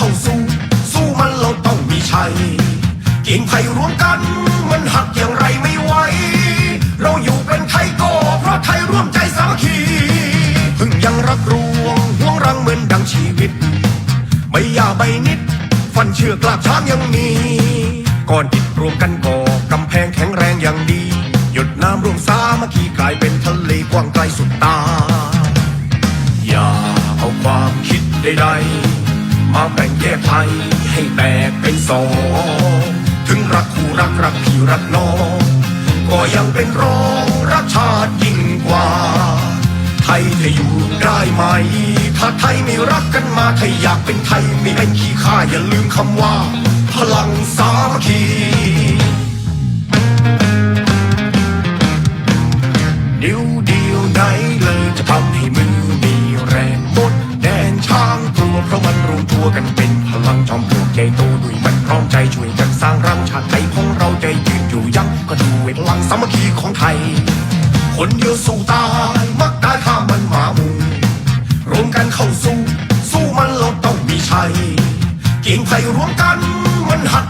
เข้าสู้ สู้มันเราต้องมีชัยกียงไทยรวมกัน มันหักอย่างไรไม่ไหว เราอยู่เป็นไทยก็เพราะไทยร่วมใจสามัคคีพึ่งยังรักรวงห่วงรังเหมือนดังชีวิต ไม่ยาใบนิด ฟันเชือกลาบช้างยังมี ก่อนติดรวมกันก่อกำแพงแข็งแรงอย่างดี หยดน้ำรวมสามัคคีกลายเป็นทะเลกว้างไกลสุดตา อย่าเอาความคิดใดๆ มาแบ่งแยกไทยให้แตกเป็นสอง ถึงรักคู่รักรักพี่รักน้อง ก็ยังเป็นรองรักชาติยิ่งกว่า ไทยจะอยู่ได้ไหม ถ้าไทยไม่รักกันมาไทยอยากเป็นไทยไม่เป็นขี้ข้าอย่าลืมคำว่า พลังสามัคคีเดียวเดียวไหนเลยจะทำให้มือ เพราะมันรวมตัวกันเป็นพลังจอมปลวกใหญ่โตด้วยมันพร้อมใจช่วยกันสร้างรังชาติไทยของเราจะยืนอยู่ยั้งก็ดูเวทลังสามัคคีของไทย คนเดียวสู้ตายมักได้ข้ามันหมาหมูรวมกันเข้าสู้ สู้มันเราต้องมีชัย เก่งไทยรวมกันมันหัด